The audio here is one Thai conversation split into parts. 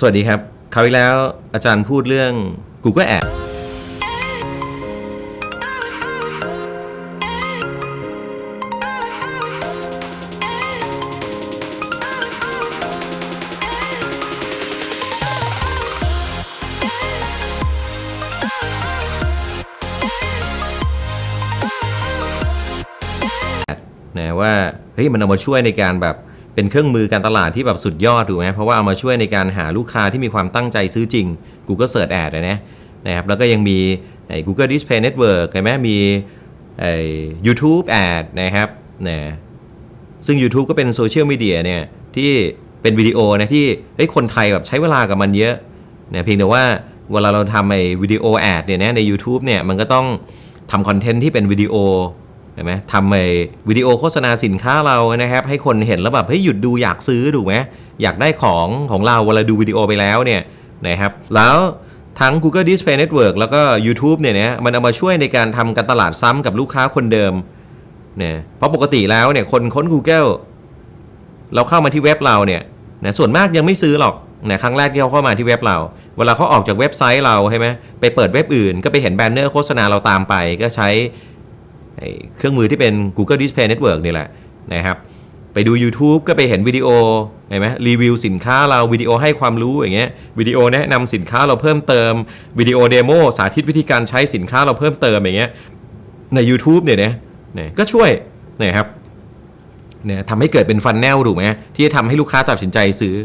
สวัสดีครับ คราวที่แล้วอาจารย์พูดเรื่อง Google Ad นะว่า เฮ้ย มันเอามาช่วยในการแบบ เป็นเครื่องมือการตลาดที่แบบสุดยอดถูกไหมเพราะว่าเอามาช่วยในการหาลูกค้าที่มีความตั้งใจซื้อจริง Google Search Ad อะนะนะครับแล้วก็ยังมีไอ้ Google Display Network ใช่ไหมมีไอ้ YouTube Ad นะครับนะซึ่ง YouTube ก็เป็นโซเชียลมีเดียเนี่ยที่เป็นวิดีโอนะที่เฮ้ยคนไทยแบบใช้เวลากับมันเยอะนะเพียงแต่ว่าเวลาเราทำไอ้วิดีโอแอดเนี่ยนะใน YouTube เนี่ยมันก็ต้องทำคอนเทนต์ที่เป็นวิดีโอ เห็นไหมทำไอ้วิดีโอโฆษณาสินค้าเรานะครับ ให้คนเห็นแล้วแบบเฮ้ยหยุดดูอยากซื้อถูกไหมอยากได้ของของเราเวลาดูวิดีโอไปแล้วเนี่ยนะครับแล้วทั้ง Google Display Network แล้วก็ YouTube เนี่ยนะมันเอามาช่วยในการทำการตลาดซ้ำกับลูกค้าคนเดิมเนี่ยเพราะปกติแล้วเนี่ยคนค้น Google เราเข้ามาที่เว็บเราเนี่ยนะส่วนมากยังไม่ซื้อหรอกนะครั้งแรกที่เขาเข้ามาที่เว็บเรา เวลาเขาออกจากเว็บไซต์เราใช่ไหมไปเปิดเว็บอื่น ก็ไปเห็นแบนเนอร์โฆษณาเราตามไป ก็ใช้ เครื่องมือที่เป็น Google Display Network นี่แหละนะครับไปดู YouTube ก็ไปเห็นวิดีโอเห็นไหมรีวิวสินค้าเราวิดีโอให้ความรู้อย่างเงี้ยวิดีโอแนะนำสินค้าเราเพิ่มเติมวิดีโอเดโมสาธิตวิธีการใช้สินค้าเราเพิ่มเติมอย่างเงี้ยใน YouTube เนี่ยนะเนี่ยก็ช่วยนะครับเนี่ยทำให้เกิดเป็นฟันแนลถูกไหมที่จะทำให้ลูกค้าตัดสินใจซื้อ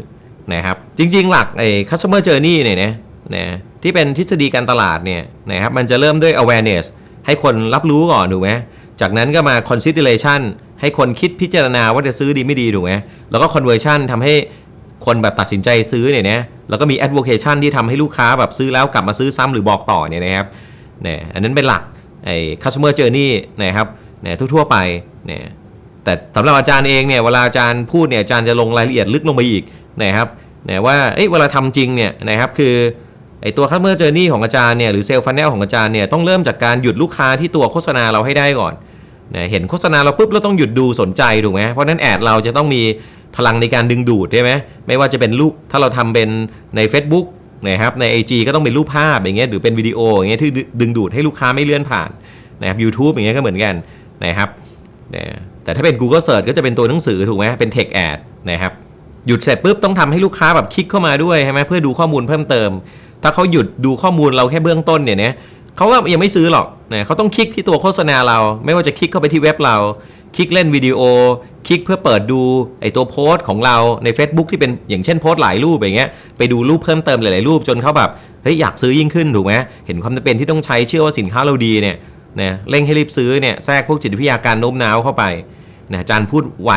นะครับจริง ๆ หลักไอ้ customer journey เนี่ยนะนะที่เป็นทฤษฎีการตลาดเนี่ยนะครับมันจะเริ่มด้วย awareness ให้คนรับรู้ก่อนถูกไหมจากนั้นก็มา consideration ให้คนคิดพิจารณาว่าจะซื้อดีไม่ดีถูกไหมแล้วก็ conversion ทำให้คนแบบตัดสินใจซื้อเนี่ยนะแล้วก็มี advocation ที่ทำให้ลูกค้าแบบซื้อแล้วกลับมาซื้อซ้ำหรือบอกต่อเนี่ยนะครับเนี่ยอันนั้นเป็นหลักไอ้ customer journey นะครับเนี่ยทั่วๆไปเนี่ยแต่สำหรับอาจารย์เองเนี่ยเวลาอาจารย์พูดเนี่ยอาจารย์จะลงรายละเอียดลึกลงไปอีกนะครับเนี่ยว่าเอ้ยเวลาทำจริงเนี่ยนะครับคือ ไอตัว customer journey ของอาจารย์เนี่ยหรือ sales funnel ของอาจารย์เนี่ยต้องเริ่มจากการหยุดลูกค้าที่ตัวโฆษณาเราให้ได้ก่อนนะเห็นโฆษณาเราปุ๊บเราต้องหยุดดูสนใจถูกไหมเพราะนั้นแอดเราจะต้องมีพลังในการดึงดูดใช่ไหมไม่ว่าจะเป็นรูปถ้าเราทำเป็นใน Facebook นะครับใน IG ก็ต้องเป็นรูปภาพอย่างเงี้ยหรือเป็นวิดีโออย่างเงี้ยที่ดึงดูดให้ลูกค้าไม่เลื่อนผ่านนะครับ YouTube อย่างเงี้ยก็เหมือนกันนะครับนะแต่ถ้าเป็น Google Search ก็จะเป็นตัวหนังสือถูกไหมเป็น Text Ad นะครับหยุดเสร็จปุ๊บต้องทำให้ลูกค้าแบบคลิกเข้ามาด้วยใช่ไหมเพื่อดูข้อมูลเพิ่มเติม ถ้าเขาหยุดดูข้อมูลเราแค่เบื้องต้นเนี่ยนะเขาก็ยังไม่ซื้อหรอกนะเขาต้องคลิกที่ตัวโฆษณาเรา ไม่ว่าจะคลิกเข้าไปที่เว็บเรา คลิกเล่นวิดีโอ คลิกเพื่อเปิดดูไอตัวโพสต์ของเราใน Facebook ที่เป็นอย่างเช่นโพสต์หลายรูปอย่างเงี้ยไปดูรูปเพิ่มเติมหลาย ๆ รูปจนเขาแบบเฮ้ยอยากซื้อยิ่งขึ้นถูกไหมเห็นความจำเป็นที่ต้องใช้เชื่อว่าสินค้าเราดีเนี่ยนะเร่งให้รีบซื้อเนี่ยแทรกพวกจิตวิทยาการโน้มน้าวเข้าไปนะอาจารย์พูดไว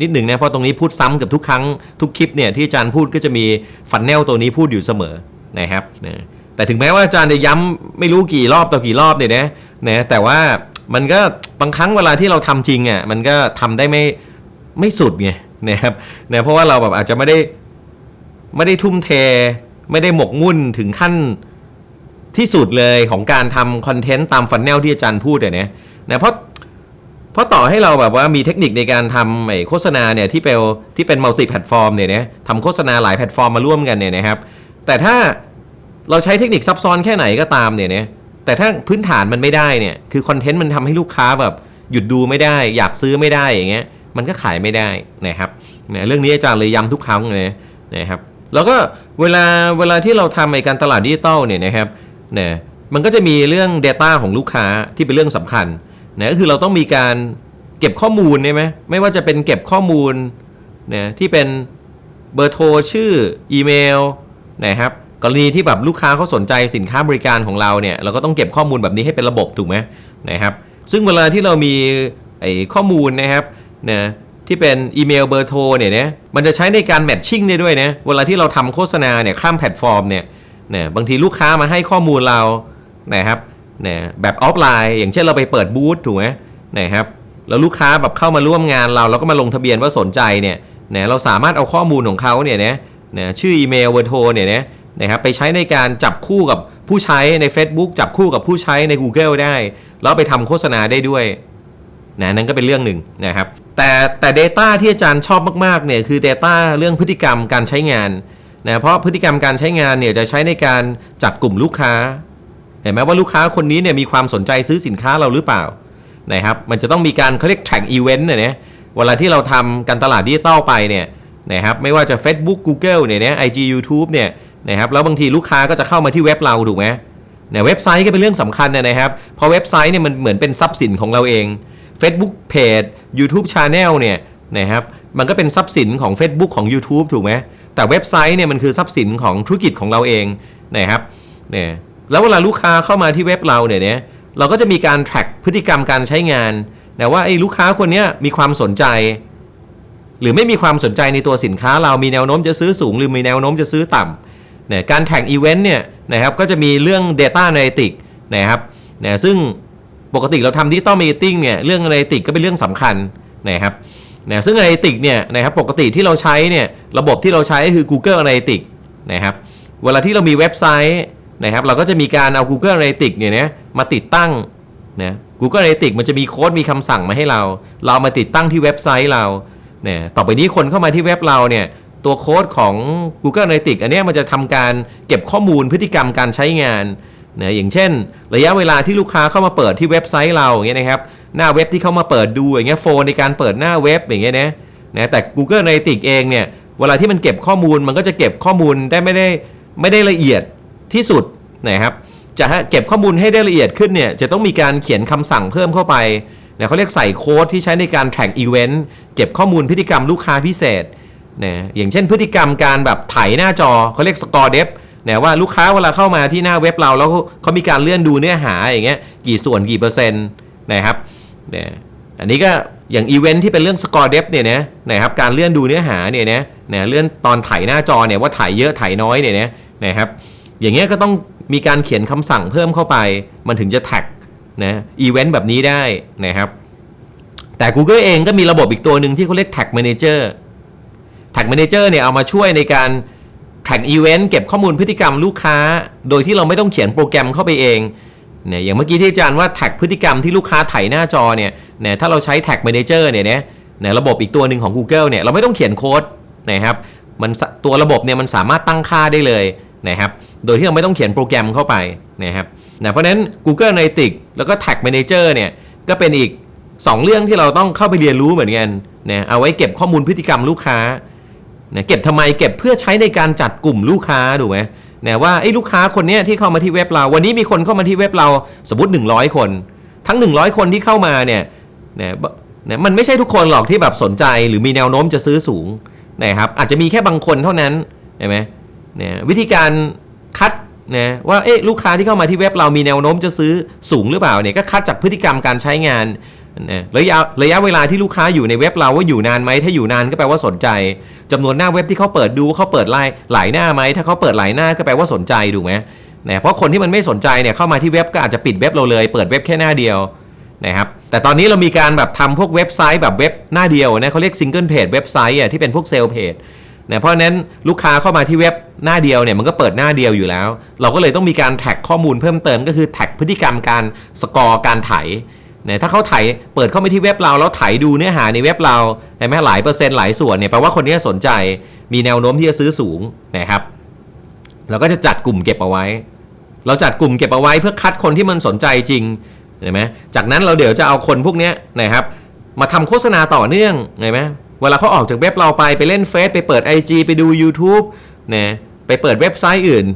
นิดหนึ่งนะเพราะตรงนี้พูดซ้ำกับทุกครั้งทุกคลิปเนี่ยที่อาจารย์พูดก็จะมีฟันแนลตัวนี้พูดอยู่เสมอ นะครับนะแต่ถึงแม้ว่าอาจารย์จะย้ำไม่รู้กี่รอบต่อกี่รอบเนี่ยนะนะแต่ว่ามันก็บางครั้งเวลาที่เราทำจริงอะมันก็ทำได้ไม่ไม่สุดไงนะครับนะเพราะว่าเราแบบอาจจะไม่ได้ไม่ได้ทุ่มเท ไม่ได้หมกมุ่นถึงขั้นที่สุดเลยของการทำคอนเทนต์ตามฟันแนลที่อาจารย์พูดเนี่ยนะนะเพราะเพราะต่อให้เราแบบว่ามีเทคนิคในการทำไอ้โฆษณาเนี่ยที่เป็นที่เป็นมัลติแพลตฟอร์มเนี่ยนะทำโฆษณาหลายแพลตฟอร์มมาร่วมกันเนี่ยนะครับ แต่ถ้าเราใช้เทคนิคซับซ้อนแค่ไหนก็ตามเนี่ยนะแต่ถ้าพื้นฐานมันไม่ได้เนี่ยคือคอนเทนต์มันทำให้ลูกค้าแบบหยุดดูไม่ได้ อยากซื้อไม่ได้อย่างเงี้ยมันก็ขายไม่ได้นะครับนะเรื่องนี้อาจารย์เลยย้ำทุกครั้งเลยนะครับแล้วก็เวลาเวลาที่เราทำไอ้การตลาดดิจิตอลเนี่ยนะครับเนี่ยมันก็จะมีเรื่อง Data ของลูกค้าที่เป็นเรื่องสำคัญนะก็คือเราต้องมีการเก็บข้อมูลใช่ไหมไม่ว่าจะเป็นเก็บข้อมูลนะที่เป็นเบอร์โทรชื่ออีเมล นะครับกรณีที่แบบลูกค้าเขาสนใจสินค้าบริการของเราเนี่ยเราก็ต้องเก็บข้อมูลแบบนี้ให้เป็นระบบถูกไหมนะครับซึ่งเวลาที่เรามีไอ้ข้อมูลนะครับนะที่เป็นอีเมลเบอร์โทรเนี่ยนะมันจะใช้ในการแมทชิ่งได้ด้วยนะเวลาที่เราทำโฆษณาเนี่ยข้ามแพลตฟอร์มเนี่ยนะบางทีลูกค้ามาให้ข้อมูลเรานะครับนะแบบออฟไลน์ อย่างเช่นเราไปเปิดบูธถูกไหมนะครับแล้วลูกค้าแบบเข้ามาร่วมงานเราเราก็มาลงทะเบียนว่าสนใจเนี่ยนะเราสามารถเอาข้อมูลของเขาเนี่ยนะ นะชื่ออีเมลเบอร์โทรเนี่ยนะนะครับไปใช้ในการจับคู่กับผู้ใช้ใน Facebook จับคู่กับผู้ใช้ใน Google ได้ แล้วไปทำโฆษณาได้ด้วยนะนั่นก็เป็นเรื่องหนึ่งนะครับ แต่แต่ Data ที่อาจารย์ชอบมากๆเนี่ยคือ Data เรื่องพฤติกรรมการใช้งานนะเพราะพฤติกรรมการใช้งานเนี่ยจะใช้ในการจัดกลุ่มลูกค้า เห็นไหมว่าลูกค้าคนนี้เนี่ยมีความสนใจซื้อสินค้าเราหรือเปล่านะครับมันจะต้องมีการเขาเรียก track event เนี่ยเวลาที่เราทำการตลาดดิจิตอลไปเนี่ย นะครับไม่ว่าจะ Facebook Google เนี่ยนะ IG YouTube เนี่ยนะครับแล้วบางทีลูกค้าก็จะเข้ามาที่เว็บเราถูกไหมเนี่ยเว็บไซต์ก็เป็นเรื่องสำคัญนะนะครับเพราะเว็บไซต์เนี่ยมันเหมือนเป็นทรัพย์สินของเราเอง Facebook Page YouTube Channel เนี่ยนะครับมันก็เป็นทรัพย์สินของ Facebook ของ YouTube ถูกไหมแต่เว็บไซต์เนี่ยมันคือทรัพย์สินของธุรกิจของเราเองนะครับเนี่ยแล้วเวลาลูกค้าเข้ามาที่เว็บเราเนี่ยนะเราก็จะมีการ track พฤติกรรมการใช้งานนะว่าไอ้ลูกค้าคนนี้มีความสนใจ หรือไม่มีความสนใจในตัวสินค้า เรามีแนวโน้มจะซื้อสูง หรือมีแนวโน้มจะซื้อต่ำเนี่ยการแท็กอีเวนต์เนี่ยนะครับก็จะมีเรื่อง Data Analytics นะครับนะซึ่งปกติเราทำดิจิตอลมาร์เก็ตติ้งเนี่ยเรื่อง a n a l y t i c ก็เป็นเรื่องสำคัญนะครับนะซึ่ง a n a l y t i c เนี่ยนะครับปกติที่เราใช้เนี่ยระบบที่เราใช้คือ Google Analytics นะครับเวลาที่เรามีเว็บไซต์นะครับเราก็จะมีการเอา Google Analytics เนี่ยนะมาติดตั้งนะ Google Analytics มันจะมีโค้ดมีคำสั่งมาให้เรา เรามาติดตั้งที่เว็บไซต์เรา นี่ยต่อไปนี้คนเข้ามาที่เว็บเราเนี่ยตัวโค้ดของ Google Analytics อันนี้มันจะทำการเก็บข้อมูลพฤติกรรมการใช้งานนะอย่างเช่น ระยะเวลาที่ลูกค้าเข้ามาเปิดที่เว็บไซต์เราอย่างเงี้ยนะครับหน้าเว็บที่เข้ามาเปิดดูอย่างเงี้ยโฟนในการเปิดหน้าเว็บอย่างเงี้ยนะนะแต่ Google Analytics เองเนี่ยเวลาที่มันเก็บข้อมูลมันก็จะเก็บข้อมูลได้ไม่ได้ไม่ได้ละเอียดที่สุดนะครับจะให้เก็บข้อมูลให้ได้ละเอียดขึ้นเนี่ยจะต้องมีการเขียนคำสั่งเพิ่มเข้าไป เขาเรียกใส่โค้ดที่ใช้ในการ track event เก็บข้อมูลพฤติกรรมลูกค้าพิเศษนะอย่างเช่นพฤติกรรมการแบบไถหน้าจอเขาเรียก score depth เนี่ยว่าลูกค้าเวลาเข้ามาที่หน้าเว็บเราแล้วเขามีการเลื่อนดูเนื้อหาอย่างเงี้ยกี่ส่วนกี่เปอร์เซ็นต์นะครับนี่ยอันนี้ก็อย่างอีเวนท์ที่เป็นเรื่อง score depth เนี่ยนะนะครับการเลื่อนดูเนื้อหาเนี่ยนะนะเลื่อนตอนไถหน้าจอเนี่ยว่าไถเยอะไถน้อยเนี่ยนะนะครับอย่างเงี้ยก็ต้องมีการเขียนคำสั่งเพิ่มเข้าไป มันถึงจะแท็ก นะอีเวนต์แบบนี้ได้นะครับ แต่ Google เองก็มีระบบอีกตัวหนึ่งที่เขาเรียก Tag Manager Tag Manager เนี่ยเอามาช่วยในการแท็กอีเวนต์เก็บข้อมูลพฤติกรรมลูกค้า โดยที่เราไม่ต้องเขียนโปรแกรมเข้าไปเองเนี่ยอย่างเมื่อกี้ที่อาจารย์ว่าแท็กพฤติกรรมที่ลูกค้าไถหน้าจอเนี่ยเนี่ยถ้าเราใช้ Tag Manager เนี่ยเนี่ยเนี่ยระบบอีกตัวหนึ่งของ Google เนี่ยเราไม่ต้องเขียนโค้ดนะครับมันตัวระบบเนี่ยมันสามารถตั้งค่าได้เลยนะครับโดยที่เราไม่ต้องเขียนโปรแกรมเข้าไปนะครับ นะเพราะนั้น Google Analytics แล้วก็ Tag Manager เนี่ยก็เป็นอีก 2 เรื่องที่เราต้องเข้าไปเรียนรู้เหมือนกันนะเอาไว้เก็บข้อมูลพฤติกรรมลูกค้านะเก็บทำไมเก็บเพื่อใช้ในการจัดกลุ่มลูกค้าถูกไหมนะว่าไอ้ลูกค้าคนนี้ที่เข้ามาที่เว็บเรา วันนี้มีคนเข้ามาที่เว็บเราสมมติ 100 คน ทั้ง 100 คนที่เข้ามาเนี่ยนะนะมันไม่ใช่ทุกคนหรอกที่แบบสนใจ หรือมีแนวโน้มจะซื้อสูงนะครับอาจจะมีแค่บางคนเท่านั้นใช่ไหมเนี่ยวิธีการคัด นะว่าเอ๊ะลูกค้าที่เข้ามาที่เว็บเรามีแนวโน้มจะซื้อสูงหรือเปล่าเนี่ยก็คัดจากพฤติกรรมการใช้งานนะระยะระยะเวลาที่ลูกค้าอยู่ในเว็บเราว่าอยู่นานไหมถ้าอยู่นานก็แปลว่าสนใจจำนวนหน้าเว็บที่เขาเปิดดูเขาเปิดไลน์หลายหน้าไหมถ้าเขาเปิดหลายหน้าก็แปลว่าสนใจถูกไหมนะเพราะคนที่มันไม่สนใจเนี่ยเข้ามาที่เว็บก็อาจจะปิดเว็บเราเลย เปิดเว็บแค่หน้าเดียวนะครับแต่ตอนนี้เรามีการแบบทำพวกเว็บไซต์แบบเว็บหน้าเดียวนะเขาเรียกซิงเกิลเพจเว็บไซต์อะที่เป็นพวกเซลล์เพจ นะเพราะนั้นลูกค้าเข้ามาที่เว็บหน้าเดียวเนี่ยมันก็เปิดหน้าเดียวอยู่แล้ว เราก็เลยต้องมีการแท็กข้อมูลเพิ่มเติมก็คือแท็กพฤติกรรมการสกอร์การไถเนี่ยถ้าเขาไถเปิดเข้าไปที่เว็บเราแล้วไถดูเนื้อหาในเว็บเราเห็นไหมหลายเปอร์เซ็นต์หลายส่วนเนี่ยแปลว่าคนนี้สนใจมีแนวโน้มที่จะซื้อสูงนะครับเราก็จะจัดกลุ่มเก็บเอาไว้ เราจัดกลุ่มเก็บเอาไว้เพื่อคัดคนที่มันสนใจจริงเห็นไหมจากนั้นเราเดี๋ยวจะเอาคนพวกนี้นะครับมาทำโฆษณาต่อเนื่องเห็นไหม เวลาเขาออกจากเว็บเราไปไปเล่นเฟซไปเปิด IG ไปดู YouTube นะไปเปิดเว็บไซต์อื่น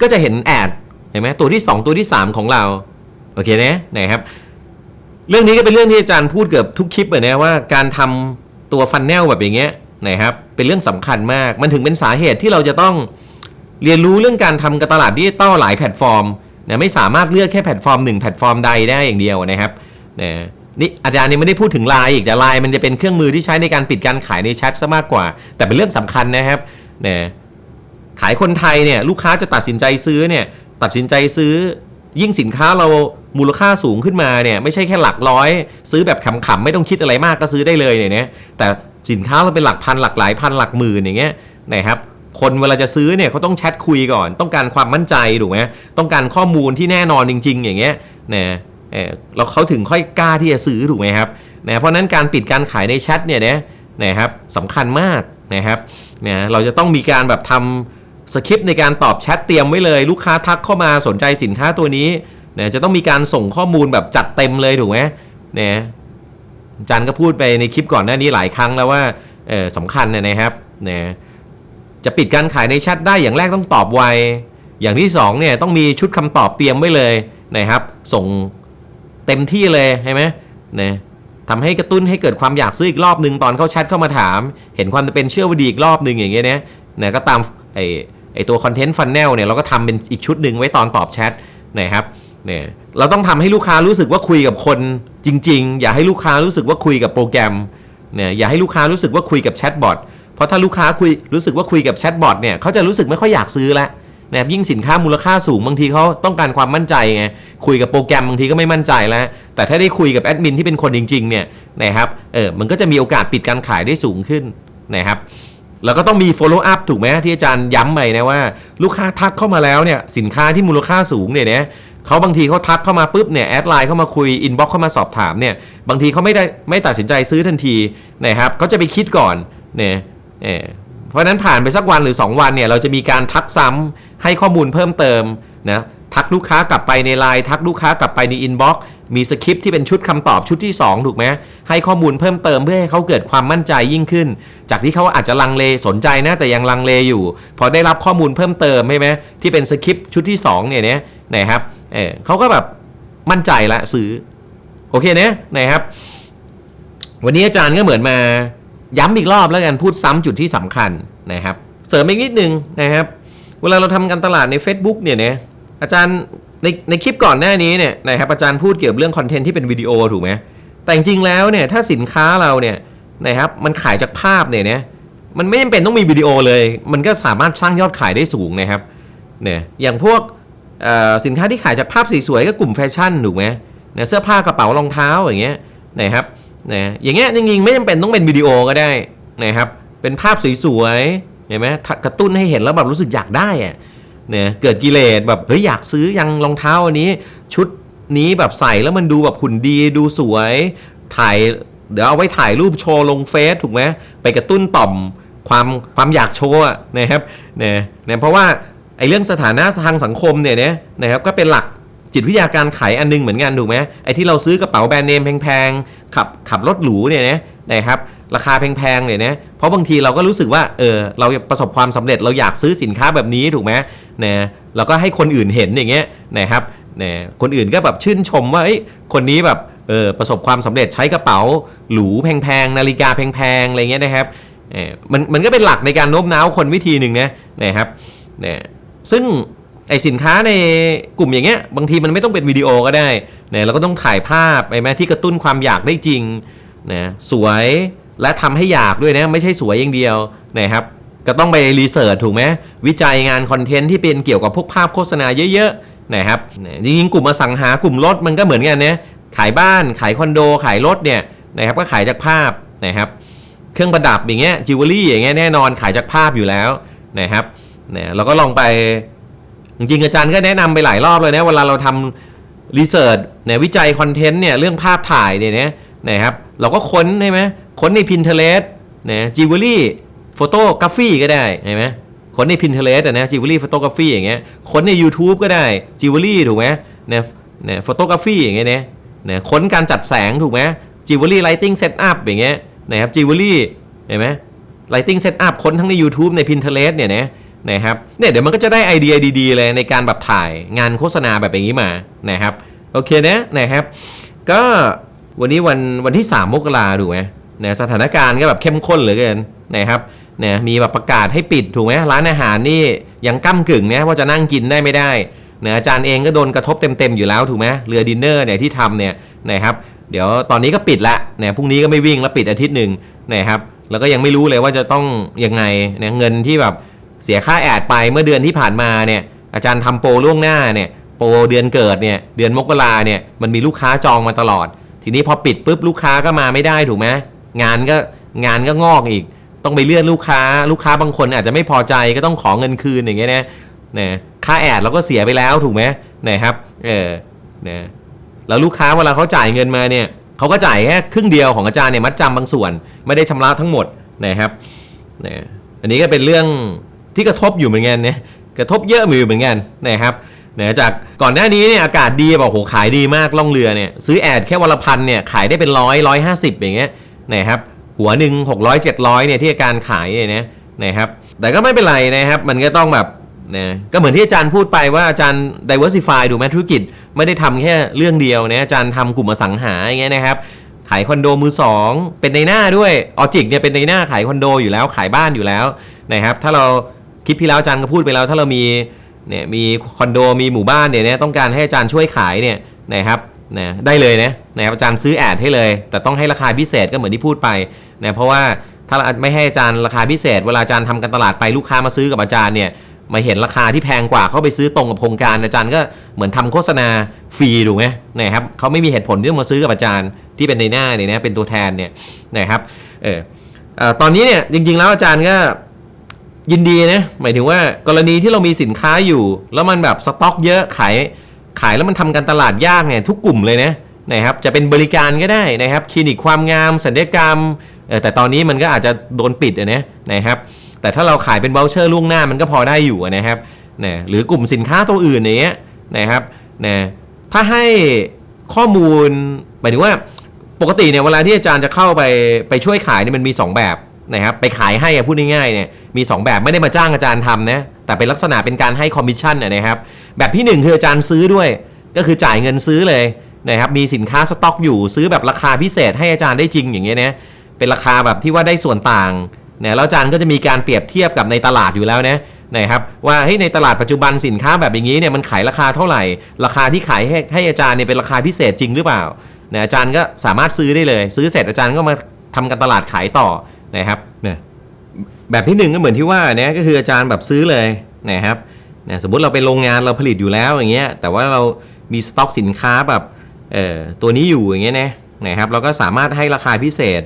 ก็จะเห็นแอดเห็นไหมตัวที่ 2 ตัวที่ 3 ของเราโอเคนะนะครับเรื่องนี้ก็เป็นเรื่องที่อาจารย์พูดเกือบทุกคลิปเลยนะว่าการทำตัวฟันแนลแบบอย่างเงี้ยนะครับเป็นเรื่องสำคัญมากมันถึงเป็นสาเหตุที่เราจะต้องเรียนรู้เรื่องการทำการตลาดดิจิตอลหลายแพลตฟอร์มนะไม่สามารถเลือกแค่แพลตฟอร์มหนึ่งแพลตฟอร์มใดได้อย่างเดียวนะครับนะ นี่อาจารย์นี่ไม่ได้พูดถึงไลน์อีกแต่ไลน์มันจะเป็นเครื่องมือที่ใช้ในการปิดการขายในแชทซะมากกว่า แต่เป็นเรื่องสำคัญนะครับเนี่ยขายคนไทยเนี่ยลูกค้าจะตัดสินใจซื้อเนี่ยตัดสินใจซื้อ ยิ่งสินค้าเรามูลค่าสูงขึ้นมาเนี่ยไม่ใช่แค่หลักร้อย ซื้อแบบขำๆไม่ต้องคิดอะไรมากก็ซื้อได้เลยเนี่ยนะแต่สินค้าเราเป็นหลักพันหลักหลายพันหลักหมื่นอย่างเงี้ยนะครับคนเวลาจะซื้อเนี่ยเขาต้องแชทคุยก่อน ต้องการความมั่นใจถูกไหมต้องการข้อมูลที่แน่นอนจริง ๆ อย่างเงี้ยนะ เออแล้วเขาถึงค่อยกล้าที่จะซื้อถูกไหมครับนะเพราะนั้นการปิดการขายในแชทเนี่ยนะนะครับสำคัญมากนะครับนะเราจะต้องมีการแบบทสคริปต์ในการตอบแชทเตรียมไว้เลย ลูกค้าทักเข้ามาสนใจสินค้าตัวนี้นะจะต้องมีการส่งข้อมูลแบบจัดเต็มเลยถูกไหมนะอาจันก็พูดไปในคลิปก่อนหน้านี้หลายครั้งแล้วว่าเออสำคัญนะนะครับนะจะปิดการขายในแชทได้อย่างแรกต้องตอบไว อย่างที่สองเนี่ยต้องมีชุดคำตอบเตรียมไว้เลยนะครับ ส่ง เต็มที่เลยใช่ไหมนะทำให้กระตุ้นให้เกิดความอยากซื้ออีกรอบหนึ่งตอนเข้าแชทเข้ามาถาม เห็นความเป็นเชื่อวดีอีกรอบหนึ่งอย่างเงี้ยนะนะก็ตามไอไอตัวคอนเทนต์ฟันแนลเนี่ยเราก็ทำเป็นอีกชุดหนึ่งไว้ตอนตอบแชทนะครับเนี่ยเราต้องทำให้ลูกค้ารู้สึกว่าคุยกับคนจริง ๆ อย่าให้ลูกค้ารู้สึกว่าคุยกับโปรแกรมเนี่ยอย่าให้ลูกค้ารู้สึกว่าคุยกับแชทบอทเพราะถ้าลูกค้าคุยรู้สึกว่าคุยกับแชทบอทเนี่ยเขาจะรู้สึกไม่ค่อยอยากซื้อละ นะครับยิ่งสินค้ามูลค่าสูงบางทีเขาต้องการความมั่นใจไงคุยกับโปรแกรมบางทีก็ไม่มั่นใจแล้ว แต่ถ้าได้คุยกับแอดมินที่เป็นคนจริงๆเนี่ยนะครับเออมันก็จะมีโอกาสปิดการขายได้สูงขึ้นนะครับแล้วก็ต้องมี follow up ถูกไหมที่อาจารย์ย้ำไปนะว่า ลูกค้าทักเข้ามาแล้วเนี่ยสินค้าที่มูลค่าสูงเนี่ยนะเขาบางทีเขาทักเข้ามาปุ๊บเนี่ยแอดไลน์เข้ามาคุยอินบ็อกเข้ามาสอบถามเนี่ยบางทีเขาไม่ได้ไม่ตัดสินใจซื้อทันทีนะครับเขาจะไปคิดก่อนเนี่ย เพราะนั้นผ่านไปสักวันหรือ 2 วันเนี่ยเราจะมีการทักซ้ำให้ข้อมูลเพิ่มเติมนะทักลูกค้ากลับไปในไลน์ทักลูกค้ากลับไปในอินบ็อกซ์มีสคริปที่เป็นชุดคำตอบชุดที่ 2 ถูกไหมให้ข้อมูลเพิ่มเติมเพื่อให้เขาเกิดความมั่นใจยิ่งขึ้น จากที่เขาอาจจะลังเลสนใจนะแต่ยังลังเลอยู่ พอได้รับข้อมูลเพิ่มเติมใช่ไหมที่เป็นสคริปชุดที่ 2 เนี่ยเนี่ยนะครับเออเขาก็แบบมั่นใจละซื้อโอเคเนี่ยนะครับ วันนี้อาจารย์ก็เหมือนมา ย้ำอีกรอบแล้วกันพูดซ้ำจุดที่สำคัญนะครับ เสริมอีกนิดนึงนะครับ เวลาเราทำการตลาดใน Facebook เนี่ยนะอาจารย์ในในคลิปก่อนหน้านี้เนี่ยนะครับอาจารย์พูดเกี่ยวกับเรื่องคอนเทนต์ที่เป็นวิดีโอถูกไหมแต่จริงๆแล้วเนี่ยถ้าสินค้าเราเนี่ยนะครับมันขายจากภาพเนี่ยนะมันไม่จำเป็นต้องมีวิดีโอเลย มันก็สามารถสร้างยอดขายได้สูงนะครับเนี่ยอย่างพวกสินค้าที่ขายจากภาพสวยๆก็กลุ่มแฟชั่นถูกไหมเนี่ยเสื้อผ้ากระเป๋ารองเท้าอย่างเงี้ยนะครับ นะอย่างเงี้ยจริงๆไม่จำเป็นต้องเป็นวิดีโอก็ได้นะครับเป็นภาพสวยๆเห็นไหมกระตุ้นให้เห็นแล้วแบบรู้สึกอยากได้อะเนี่ยเกิดกิเลสแบบเฮ้ยอยากซื้อยังรองเท้าอันนี้ ชุดนี้แบบใส่แล้วมันดูแบบหุ่นดีดูสวย ถ่ายเดี๋ยวเอาไว้ถ่ายรูปโชว์ลงเฟซถูกไหมไปกระตุ้นต่อมความความอยากโชว์นะครับเนี่ยเนี่ยเพราะว่าไอ้เรื่องสถานะทางสังคมเนี่ยเนี่ยนะครับก็เป็นหลัก จิตวิทยาการขายอันนึงเหมือนกันถูกไหมไอ้ที่เราซื้อกระเป๋าแบรนด์เนมแพงๆขับขับรถหรูเนี่ยนะนะครับราคาแพงๆเนี่ยนะเพราะบางทีเราก็รู้สึกว่าเออเราประสบความสำเร็จเราอยากซื้อสินค้าแบบนี้ถูกไหมนะเราก็ให้คนอื่นเห็นอย่างเงี้ยนะครับนะคนอื่นก็แบบชื่นชมว่าเอ้คนนี้แบบเออประสบความสำเร็จใช้กระเป๋าหรูแพงๆนาฬิกาแพงๆอะไรเงี้ยนะครับเออมันมันก็เป็นหลักในการโน้มน้าวคนวิธีหนึ่งนะนะครับนะซึ่ง ไอสินค้าในกลุ่มอย่างเงี้ยบางทีมันไม่ต้องเป็นวิดีโอก็ได้เนี่ยเราก็ต้องถ่ายภาพไอแม้ที่กระตุ้นความอยากได้จริงนะสวยและทำให้อยากด้วยนะไม่ใช่สวยอย่างเดียวนะครับก็ต้องไปรีเสิร์ชถูกไหมวิจัยงานคอนเทนต์ที่เป็นเกี่ยวกับพวกภาพโฆษณาเยอะๆนะครับจริงๆกลุ่มอสังหากลุ่มรถมันก็เหมือนกันนะขายบ้านขายคอนโด ขายรถเนี่ยนะครับก็ขายจากภาพนะครับเครื่องประดับอย่างเงี้ยจิวเวลรี่อย่างเงี้ยแน่นอนขายจากภาพอยู่แล้วนะครับเนี่ยเราก็ลองไป จริงอาจารย์ก็แนะนำไปหลายรอบเลยนะเวลาเราทำรีเสิร์ชเนี่ยวิจัยคอนเทนต์เนี่ยเรื่องภาพถ่ายเนี่ยนะนะครับเราก็ค้นใช่ไหมค้นใน Pinterest นะจิวเวลรี่โฟโตกราฟีก็ได้ใช่ไหมค้นใน Pinterest นะจิวเวลรี่โฟโตกราฟีอย่างเงี้ยค้นใน YouTube ก็ได้จิวเวลรี่ถูกไหมเนี่ยเนี่ยโฟโตกราฟีอย่างเงี้ยเนี่ยค้นการจัดแสงถูกไหมจิวเวลรี่ไลติงเซตอัพอย่างเงี้ยนะครับจิวเวลรี่เห็นไหม Lighting Setup ค้นทั้งใน YouTube ใน Pinterest เนี่ยนะ นะครับเนี่ยเดี๋ยวมันก็จะได้ไอเดียดีๆเลยในการแบบถ่ายงานโฆษณาแบบอย่างนี้มานะครับโอเคนะนะครับ ก็วันนี้วันวันที่ 3 มกราถูกไหมเนี่ยสถานการณ์ก็แบบเข้มข้นเหลือเกินนะครับเนี่ยมีแบบประกาศให้ปิดถูกไหมร้านอาหารนี่ยังก้ากึ่งนะว่าจะนั่งกินได้ไม่ได้เนี่ยอาจารย์เองก็โดนกระทบเต็มๆอยู่แล้วถูกไหมเรือดินเนอร์เนี่ยที่ทำเนี่ยนะครับเดี๋ยวตอนนี้ก็ปิดละเนี่ยพรุ่งนี้ก็ไม่วิ่งแล้วปิดอาทิตย์หนึ่งนะครับแล้วก็ยังไม่รู้เลยว่าจะต้องยังไงเนี่ยเงินที่แบบ เสียค่าแอดไปเมื่อเดือนที่ผ่านมาเนี่ยอาจารย์ทำโปรล่วงหน้าเนี่ยโปรเดือนเกิดเนี่ยเดือนมกราเนี่ยมันมีลูกค้าจองมาตลอด ทีนี้พอปิดปุ๊บลูกค้าก็มาไม่ได้ถูกไหมงานก็งานก็งอกอีก ต้องไปเลื่อนลูกค้า ลูกค้าบางคนอาจจะไม่พอใจก็ต้องขอเงินคืนอย่างเงี้ยนะเนี่ยค่าแอดเราก็เสียไปแล้วถูกไหมนะครับเออเนี่ยแล้วลูกค้าเวลาเขาจ่ายเงินมาเนี่ยเขาก็จ่ายแค่ครึ่งเดียวของอาจารย์เนี่ยมัดจำบางส่วน ไม่ได้ชำระทั้งหมดนะครับเนี่ยอันนี้ก็เป็นเรื่อง ที่กระทบอยู่เหมือนกันนะกระทบเยอะมือยู่เหมือนกันนะครับนะจากก่อนหน้านี้เนี่ยอากาศดีบอกโหขายดีมากล่องเรือเนี่ยซื้อแอดแค่วันละพันเนี่ยขายได้เป็นร้อยร้อยห้าสิบอย่างเงี้ยนะครับหัวหนึ่งหกร้อยเจ็ดร้อยเนี่ยที่การขายเนี่ยนะนะครับแต่ก็ไม่เป็นไรนะครับมันก็ต้องแบบนะก็เหมือนที่อาจารย์พูดไปว่าอาจารย์ diversify ดูไหมธุรกิจไม่ได้ทำแค่เรื่องเดียวนะอาจารย์ทำกลุ่มอสังหาอย่างเงี้ยนะครับขายคอนโดมือสองเป็นในหน้าด้วยออจิกเนี่ยเป็นในหน้าขายคอนโดอยู่แล้วขายบ้านอยู่แล้วนะครับถ้าเรา ลิปที่แล้วอาจารย์ก็พูดไปแล้ว ถ้าเรามีเนี่ยมีคอนโดมีหมู่บ้านเนี่ยนะต้องการให้อาจารย์ช่วยขายเนี่ยนะครับนะได้เลยนะนะครับอาจารย์ซื้อแอดให้เลย แต่ต้องให้ราคาพิเศษก็เหมือนที่พูดไปนะเพราะว่าถ้าไม่ให้อาจารย์ราคาพิเศษ เวลาอาจารย์ทำการตลาดไปลูกค้ามาซื้อกับอาจารย์เนี่ยมาเห็นราคาที่แพงกว่าเขาไปซื้อตรงกับโครงการอาจารย์ก็เหมือนทำโฆษณาฟรีถูกไหมนะครับเขาไม่มีเหตุผลที่ต้องมาซื้อกับอาจารย์ที่เป็นในหน้าเนี่ยนะเป็นตัวแทนเนี่ยนะครับเออตอนนี้เนี่ยจริง ๆ แล้วอาจารย์ก็ ยินดีนะหมายถึงว่ากรณีที่เรามีสินค้าอยู่ แล้วมันแบบสต็อกเยอะขายขายแล้วมันทำการตลาดยากเนี่ยทุกกลุ่มเลยนะนะครับจะเป็นบริการก็ได้นะครับคลินิกความงามศัลยกรรมแต่ตอนนี้มันก็อาจจะโดนปิดอะนะนะครับแต่ถ้าเราขายเป็นเบลเชอร์ล่วงหน้ามันก็พอได้อยู่นะครับนะหรือกลุ่มสินค้าตัวอื่นอย่างเงี้ยนะครับนะถ้าให้ข้อมูลหมายถึงว่าปกติเนี่ยเวลาที่อาจารย์จะเข้าไปไปช่วยขายเนี่ยมันมี 2 แบบ นะครับไปขายให้พูดง่ายๆเนี่ยมี 2 แบบไม่ได้มาจ้างอาจารย์ทำนะแต่เป็นลักษณะเป็นการให้คอมมิชชั่นนะครับแบบที่ 1 คืออาจารย์ซื้อด้วย ก็คือจ่ายเงินซื้อเลยนะครับมีสินค้าสต็อกอยู่ซื้อแบบราคาพิเศษให้อาจารย์ได้จริงอย่างเงี้ยนะเป็นราคาแบบที่ว่าได้ส่วนต่างเนี่ยแล้วอาจารย์ก็จะมีการเปรียบเทียบกับในตลาดอยู่แล้วนะนะครับว่าเฮ้ยในตลาดปัจจุบันสินค้าแบบอย่างนี้เนี่ยมันขายราคาเท่าไหร่ ราคาที่ขายให้ให้อาจารย์เนี่ยเป็นราคาพิเศษจริงหรือเปล่านี่ยอาจารย์ก็สามารถซื้อได้เลย ซื้อเสร็จอาจารย์ก็มาทำการตลาดขายต่อ นะครับเนี่ยแบบที่หนึ่งก็เหมือนที่ว่าเนี่ยก็คืออาจารย์แบบซื้อเลยนะครับเนี่ยสมมติเราเป็นโรงงานเราผลิตอยู่แล้วอย่างเงี้ยแต่ว่าเรามีสต็อกสินค้าแบบเอ่อตัวนี้อยู่อย่างเงี้ยนะนะครับเราก็สามารถให้ราคาพิเศษ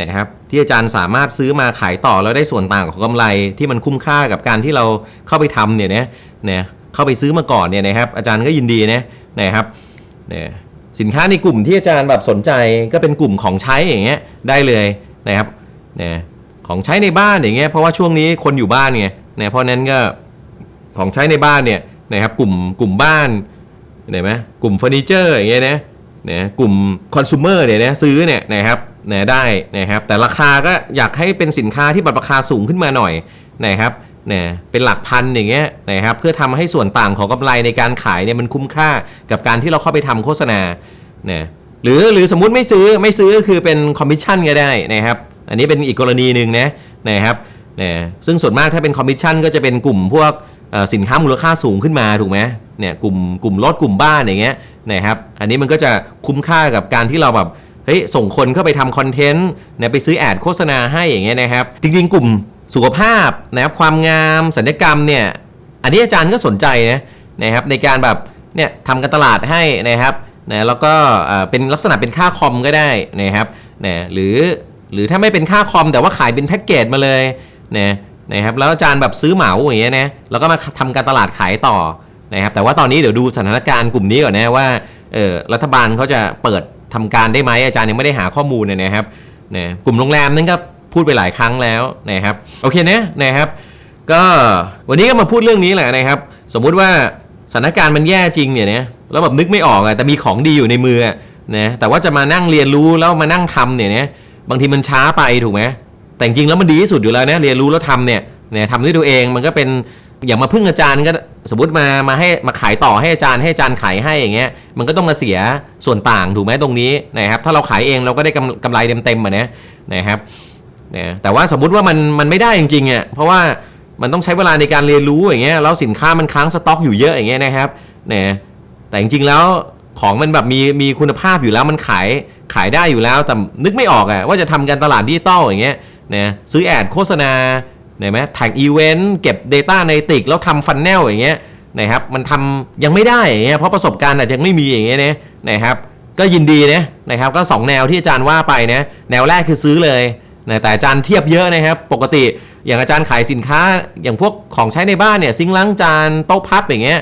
นะครับที่อาจารย์สามารถซื้อมาขายต่อแล้วได้ส่วนต่างของกำไรที่มันคุ้มค่ากับการที่เราเข้าไปทำเนี่ยนะเนี่ยเข้าไปซื้อมาก่อนเนี่ยนะครับอาจารย์ก็ยินดีนะนะครับเนี่ยสินค้าในกลุ่มที่อาจารย์แบบสนใจก็เป็นกลุ่มของใช้อย่างเงี้ยได้เลยนะครับเนี่ยของใช้ในบ้านอย่างเงี้ยเพราะว่าช่วงนี้คนอยู่บ้านไงเนี่ยเพราะนั้นก็ของใช้ในบ้านเนี่ยนะครับกลุ่มกลุ่มบ้านเห็นไหมกลุ่มเฟอร์นิเจอร์อย่างเงี้ยนะเนี่ยกลุ่มคอน sumer เนี่ยนะซื้อเนี่ยนะครับเนี่ยได้นะครับแต่ราคาก็อยากให้เป็นสินค้าที่แบบราคาสูงขึ้นมาหน่อยนะครับเนี่ยเป็นหลักพันอย่างเงี้ยนะครับเพื่อทำให้ส่วนต่างของกำไรในการขายเนี่ยมันคุ้มค่ากับการที่เราเข้าไปทำโฆษณาเนี่ยหรือหรือสมมุติไม่ซื้อไม่ซื้อก็คือเป็นคอมมิชชั่นก็ได้นะครับ อันนี้เป็นอีกกรณีหนึ่งนะนะครับนี่ยซึ่งส่วนมากถ้าเป็นคอมมิชชั่นก็จะเป็นกลุ่มพวกสินค้ามูลค่าสูงขึ้นมาถูกไหมเนี่ยกลุ่มกลุ่มรถกลุ่มบ้านอย่างเงี้ยนะครับอันนี้มันก็จะคุ้มค่ากับการที่เราแบบเฮ้ยส่งคนเข้าไปทำคอนเทนต์เนี่ยไปซื้อแอดโฆษณาให้อย่างเงี้ยนะครับจริงๆ กลุ่มสุขภาพนะครับความงามสัญญกรรมเนี่ยอันนี้อาจารย์ก็สนใจนะนะครับในการแบบเนี่ยทำการตลาดให้นะครับนะแล้วก็เอ่อเป็นลักษณะเป็นค่าคอมก็ได้นะครับนะหรือ หรือถ้าไม่เป็นค่าคอมแต่ว่าขายเป็นแพ็กเกจมาเลยนะนะครับแล้วอาจารย์แบบซื้อเหมาอย่างเงี้ยนะแล้วก็มาทำการตลาดขายต่อนะครับแต่ว่าตอนนี้เดี๋ยวดูสถานการณ์กลุ่มนี้ก่อนนะว่าเออรัฐบาลเขาจะเปิดทำการได้ไหมอาจารย์ยังไม่ได้หาข้อมูลเลยนะครับนะกลุ่มโรงแรมนั่นก็พูดไปหลายครั้งแล้วนะครับโอเคนะนะครับ ก็วันนี้ก็มาพูดเรื่องนี้แหละนะครับ สมมุติว่าสถานการณ์มันแย่จริงเนี่ยนะแล้วแบบนึกไม่ออกอะแต่มีของดีอยู่ในมืออะนะแต่ว่าจะมานั่งเรียนรู้แล้วมานั่งทำเนี่ยนะ บางทีมันช้าไปถูกไหมแต่จริงแล้วมันดีที่สุดอยู่แล้วนะเรียนรู้แล้วทำเนี่ยเนี่ยทำด้วยตัวเองมันก็เป็นอย่างมาพึ่งอาจารย์ก็สมมติมามาให้มาขายต่อให้อาจารย์ให้อาจารย์ขายให้อย่างเงี้ยมันก็ต้องมาเสียส่วนต่างถูกไหมตรงนี้นะครับถ้าเราขายเองเราก็ได้กำกำไรเต็มๆอะนะนะครับนะแต่ว่าสมมุติว่ามันมันไม่ได้จริงๆอะเพราะว่ามันต้องใช้เวลาในการเรียนรู้อย่างเงี้ยแล้วสินค้ามันค้างสต็อกอยู่เยอะอย่างเงี้ยนะครับนะแต่จริงๆแล้ว ของมันแบบมีมีคุณภาพอยู่แล้วมันขายขายได้อยู่แล้วแต่นึกไม่ออกอะว่าจะทำการตลาดดิจิตอลอย่างเงี้ยนะซื้อแอดโฆษณาเห็นไหมแท็กอีเวนต์เก็บ Data ในติกแล้วทำฟันแนลอย่างเงี้ยนะครับมันทำยังไม่ได้อย่างเงี้ยเพราะประสบการณ์อาจจะยังไม่มีอย่างเงี้ยนะนะครับก็ยินดีนะนะครับก็ 2 แนวที่อาจารย์ว่าไปนะแนวแรกคือซื้อเลยนะแต่อาจารย์เทียบเยอะนะครับ ปกติอย่างอาจารย์ขายสินค้าอย่างพวกของใช้ในบ้านเนี่ยซิงล้างจานโต๊ะพับอย่างเงี้ย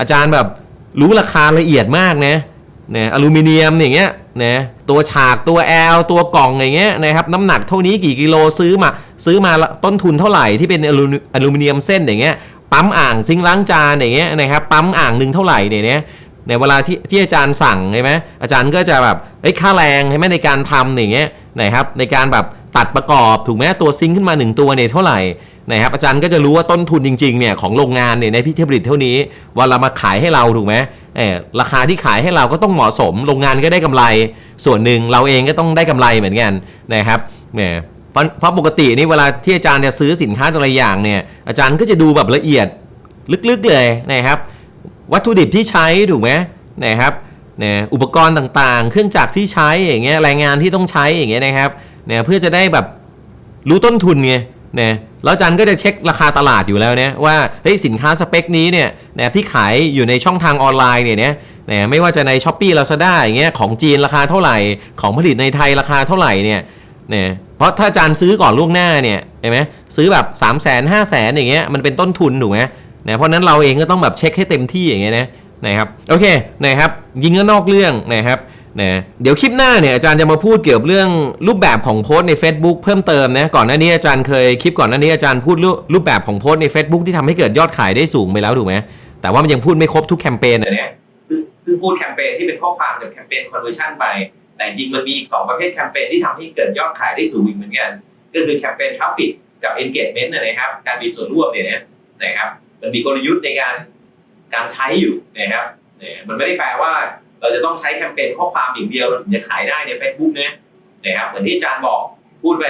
อาจารย์แบบ รู้ราคาละเอียดมากนะนะอลูมิเนียมอย่างเงี้ยนะตัวฉากตัวแอลตัวกล่องอย่างเงี้ยนะครับน้ำหนักเท่านี้กี่กิโลซื้อมา ซื้อมาต้นทุนเท่าไหร่ที่เป็นอลูอลูมิเนียมเส้นอย่างเงี้ยปั๊มอ่างซิงล้างจานอย่างเงี้ยนะครับปั๊มอ่างหนึ่งเท่าไหร่เนี่ยนะในเวลาที่ที่อาจารย์สั่งใช่ไหมอาจารย์ก็จะแบบเอ้ยค่าแรงใช่ไหมในการทำอย่างเงี้ยนะครับในการแบบตัดประกอบถูกไหมตัวซิงขึ้นมาหนึ่งตัวเนี่ยเท่าไหร่ นะครับอาจารย์ก็จะรู้ว่าต้นทุนจริงๆเนี่ยของโรงงานเนี่ยในพิธีผลิตเท่านี้วันเรามาขายให้เราถูกไหมเออราคาที่ขายให้เราก็ต้องเหมาะสม โรงงานก็ได้กำไร ส่วนหนึ่งเราเองก็ต้องได้กำไรเหมือนกันนะครับแหมเพราะเพราะปกตินี่เวลาที่อาจารย์จะซื้อสินค้าแต่ละอย่างเนี่ยอาจารย์ก็จะดูแบบละเอียดลึกๆเลยนะครับ วัตถุดิบที่ใช้ถูกไหมนะครับเนี่ยอุปกรณ์ต่างๆ เครื่องจักรที่ใช้อย่างเงี้ยแรงงานที่ต้องใช้อย่างเงี้ยนะครับเนี่ยเพื่อจะได้แบบรู้ต้นทุนไง นี่ยแล้วอาจารย์ก็จะเช็คราคาตลาดอยู่แล้วเนี่ยว่าเฮ้ยสินค้าสเปคนี้เนี่ยนะครับที่ขายอยู่ในช่องทางออนไลน์เนี่ยเนี่ยเนี่ยไม่ว่าจะใน s h อ p e e Lazada อย่างเงี้ยของจีนราคาเท่าไหร่ ของผลิตในไทยราคาเท่าไหร่เนี่ยเนี่ยเพราะถ้าอาจารย์ซื้อก่อนล่วงหน้าเนี่ยเห็นไหมซื้อแบบ 3 0 0 0 0 0 5 0 0 0 0อย่างเงี้ยมันเป็นต้นทุนถูกไหมนะเพราะฉะนั้นเราเองก็ต้องแบบเช็คให้เต็มที่อย่างเงี้ยนะนะครับโอเคนะครับยิงก็นอกเรื่องนะครับ นะเดี๋ยวคลิปหน้าเนี่ยอาจารย์จะมาพูดเกี่ยวกับเรื่องรูปแบบของโพสต์ใน Facebook เพิ่มเติมนะก่อนหน้านี้อาจารย์เคยคลิปก่อนหน้านี้อาจารย์พูดรูปแบบของโพสต์ใน Facebook ที่ทำให้เกิดยอดขายได้สูงไปแล้วถูกไหมแต่ว่ามันยังพูดไม่ครบทุกแคมเปญนะเนี่ยคือพูดแคมเปญที่เป็นข้อความจากแคมเปญ conversion ไป แต่จริงมันมีอีกสองประเภทแคมเปญที่ทำให้เกิดยอดขายได้สูงอีกเหมือนกัน ก็คือแคมเปญ traffic กับ engagement นะนะครับ การมีส่วนร่วมเนี่ยนะครับ มันมีกลยุทธ์ในการการใช้อยู่นะครับมันไม่ได้แปลว่า เราจะต้องใช้แคมเปญข้อความอย่างเดียวเราถึงจะขายได้ใน Facebook นะนะครับเหมือนที่อาจารย์บอกพูดไป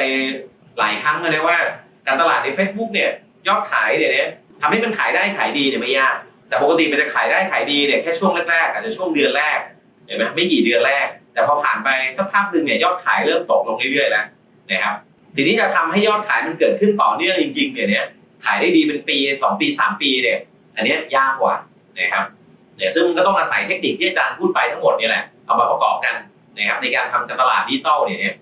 หลายครั้งแล้วว่า การตลาดใน Facebook เนี่ยยอดขายเนี่ยนะทำให้มันขายได้ขายดีเนี่ยไม่ยากแต่ปกติมันจะขายได้ขายดีเนี่ยแค่ช่วงแรกๆอาจจะช่วงเดือนแรกเห็นไหมไม่กี่เดือนแรก แต่พอผ่านไปสักพักหนึ่งเนี่ยยอดขายเริ่มตกลงเรื่อยๆแล้วนะครับทีนี้จะทำให้ยอดขายมันเกิดขึ้นต่อเนื่องจริงๆเนี่ยเนี่ยขายได้ดีเป็นปีสองปีสามปีเนี่ยอันนี้ยากกว่านะครับ เนี่ยซึ่งมันก็ต้องอาศัยเทคนิคที่อาจารย์พูดไปทั้งหมดเนี่ยแหละเอามาประกอบกันนะครับในการทำการตลาดดิจิตอลเนี่ย